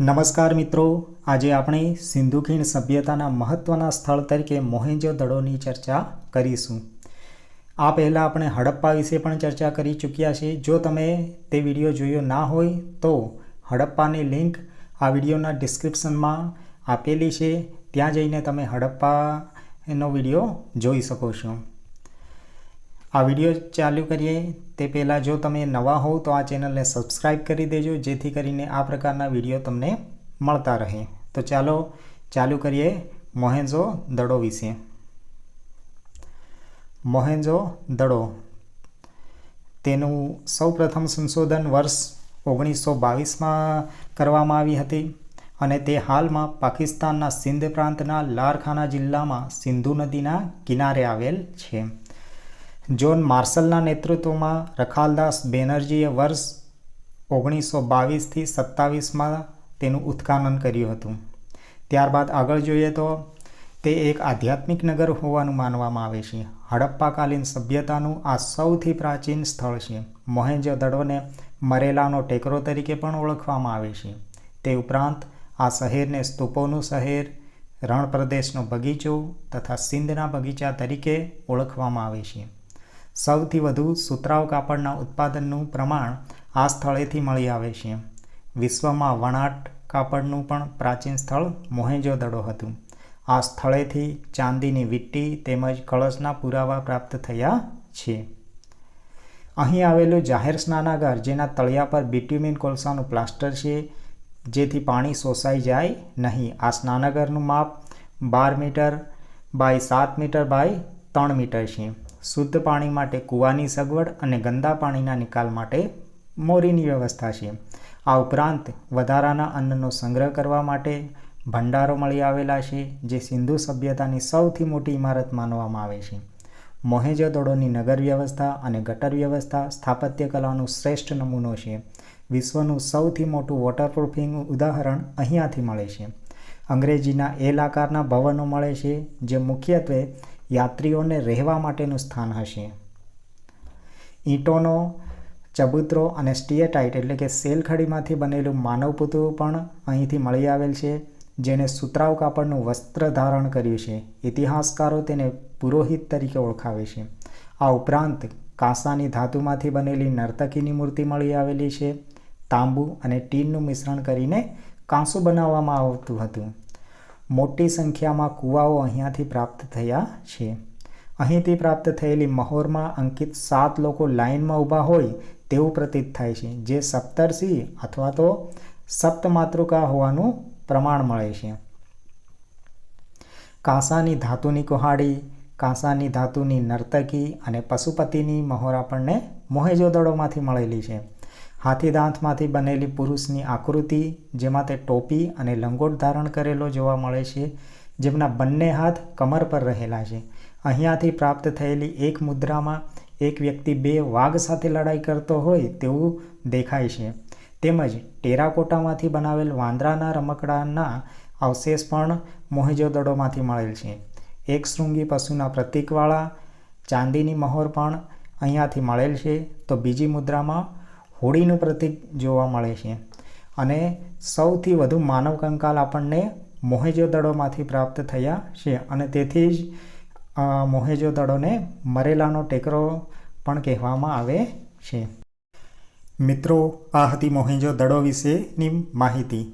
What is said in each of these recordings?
નમસ્કાર મિત્રો. આજે આપણે સિંધુ ખીણ સભ્યતાના મહત્ત્વના સ્થળ તરીકે મોહેંજો દડોની ચર્ચા કરીશું. આ પહેલાં આપણે હડપ્પા વિશે પણ ચર્ચા કરી ચૂક્યા છે. જો તમે તે વીડિયો જોયો ના હોય તો હડપ્પાની લિંક આ વિડીયોના ડિસ્ક્રિપ્શનમાં આપેલી છે. ત્યાં જઈને તમે હડપ્પાનો વીડિયો જોઈ શકો છો. આ વીડિયો ચાલુ કરીએ તે પહેલાં જો તમે નવા હોવ તો આ ચેનલને સબસ્ક્રાઈબ કરી દેજો, જેથી કરીને આ પ્રકારના વીડિયો તમને મળતા રહે. તો ચાલો ચાલુ કરીએ મોહેન્જો દડો વિશે. મોહેન્જો દડો. તેનું સૌપ્રથમ સંશોધન વર્ષ ઓગણીસો બાવીસમાં કરવામાં આવી હતી અને તે હાલમાં પાકિસ્તાનના સિંધ પ્રાંતના લારખાના જિલ્લામાં સિંધુ નદીના કિનારે આવેલ છે. જોન માર્શલના નેતૃત્વમાં રખાલદાસ બેનર્જીએ વર્ષ ઓગણીસો બાવીસથી સત્તાવીસમાં તેનું ઉત્ખાનન કર્યું હતું. ત્યારબાદ આગળ જોઈએ તો તે એક આધ્યાત્મિક નગર હોવાનું માનવામાં આવે છે. હડપ્પાકાલીન સભ્યતાનું આ સૌથી પ્રાચીન સ્થળ છે. મોહેન્જો દડોને મરેલાનો ટેકરો તરીકે પણ ઓળખવામાં આવે છે. તે ઉપરાંત આ શહેરને સ્તૂપોનું શહેર રણ પ્રદેશનો બગીચો તથા સિંધના બગીચા તરીકે ઓળખવામાં આવે છે. સૌથી વધુ સુતરાઉ કાપડના ઉત્પાદનનું પ્રમાણ આ સ્થળેથી મળી આવે છે. વિશ્વમાં વણાટ કાપડનું પણ પ્રાચીન સ્થળ મોહેંજો દડો હતું. આ સ્થળેથી ચાંદીની વીંટી તેમજ કળશના પુરાવા પ્રાપ્ત થયા છે. અહીં આવેલું જાહેર સ્નાનાગાર જેના તળિયા પર બિટ્યુમિન કોલસાનું પ્લાસ્ટર છે, જેથી પાણી શોષાઈ જાય નહીં. આ સ્નાનાગારનું માપ બાર મીટર બાય સાત મીટર બાય ત્રણ મીટર છે. શુદ્ધ પાણી માટે કૂવાની સગવડ અને ગંદા પાણીના નિકાલ માટે મોરીની વ્યવસ્થા છે. આ ઉપરાંત વધારાના અન્નનો સંગ્રહ કરવા માટે ભંડારો મળી આવેલા છે, જે સિંધુ સભ્યતાની સૌથી મોટી ઇમારત માનવામાં આવે છે. મોહેજોદડોની નગર વ્યવસ્થા અને ગટર વ્યવસ્થા સ્થાપત્ય કલાનો શ્રેષ્ઠ નમૂનો છે. વિશ્વનું સૌથી મોટું વોટરપ્રૂફિંગ ઉદાહરણ અહીંયાથી મળે છે. અંગ્રેજીના એલ આકારના ભવનો મળે છે, જે મુખ્યત્વે યાત્રીઓને રહેવા માટેનું સ્થાન હશે. ઈંટોનો, ચબૂતરો અને સ્ટીએટાઇટ એટલે કે સેલખડીમાંથી બનેલું માનવ પણ અહીંથી મળી આવેલ છે, જેણે સુતરાઉ કાપડનું વસ્ત્ર ધારણ કર્યું છે. ઇતિહાસકારો તેને પુરોહિત તરીકે ઓળખાવે છે. આ ઉપરાંત કાંસાની ધાતુમાંથી બનેલી નર્તકીની મૂર્તિ મળી આવેલી છે. તાંબુ અને ટીનનું મિશ્રણ કરીને કાંસુ બનાવવામાં આવતું હતું. મોટી સંખ્યામાં કૂવાઓ અહીંયાથી પ્રાપ્ત થયા છે. અહીંથી પ્રાપ્ત થયેલી મહોરમાં અંકિત સાત લોકો લાઇનમાં ઊભા હોય તેવું પ્રતીત થાય છે, જે સપ્તર્ષિ અથવા તો સપ્તમાતૃકા હોવાનું પ્રમાણ મળે છે. કાંસાની ધાતુની કુહાડી, કાંસાની ધાતુની નર્તકી અને પશુપતિની મહોર આપણને મોહેજોદડોમાંથી મળેલી છે. હાથીદાંતમાંથી બનેલી પુરુષની આકૃતિ, જેમાં તે ટોપી અને લંગોટ ધારણ કરેલો જોવા મળે છે, જેમના બંને હાથ કમર પર રહેલા છે. અહીંયાથી પ્રાપ્ત થયેલી એક મુદ્રામાં એક વ્યક્તિ બે વાઘ સાથે લડાઈ કરતો હોય તેવું દેખાય છે. તેમજ ટેરાકોટામાંથી બનાવેલ વાંદરાના રમકડાના અવશેષ પણ મોહેજોદડોમાંથી મળેલ છે. એક શૃંગી પશુના પ્રતીકવાળા ચાંદીની મહોર પણ અહીંયાથી મળેલ છે. તો બીજી મુદ્રામાં હોળીનું પ્રતીક જોવા મળે છે. અને સૌથી વધુ માનવ કંકાલ આપણને મોહેજો દડોમાંથી પ્રાપ્ત થયા છે. અને તેથી જ મોહેજો દડોને મરેલાનો ટેકરો પણ કહેવામાં આવે છે. મિત્રો, આ હતી મોહેજો દડો વિશેની માહિતી.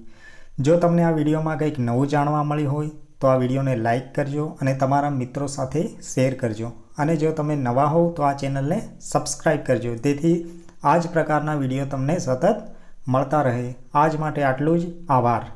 જો તમને આ વિડીયોમાં કંઈક નવું જાણવા મળ્યું હોય, તો આ વિડીયોને લાઇક કરજો અને તમારા મિત્રો સાથે શેર કરજો. અને જો તમે નવા હોવ, તો આ ચેનલને સબસ્ક્રાઈબ કરજો. તેથી આ જ પ્રકારના વીડિયો તમને સતત મળતા રહે. આજ માટે આટલું જ. આભાર.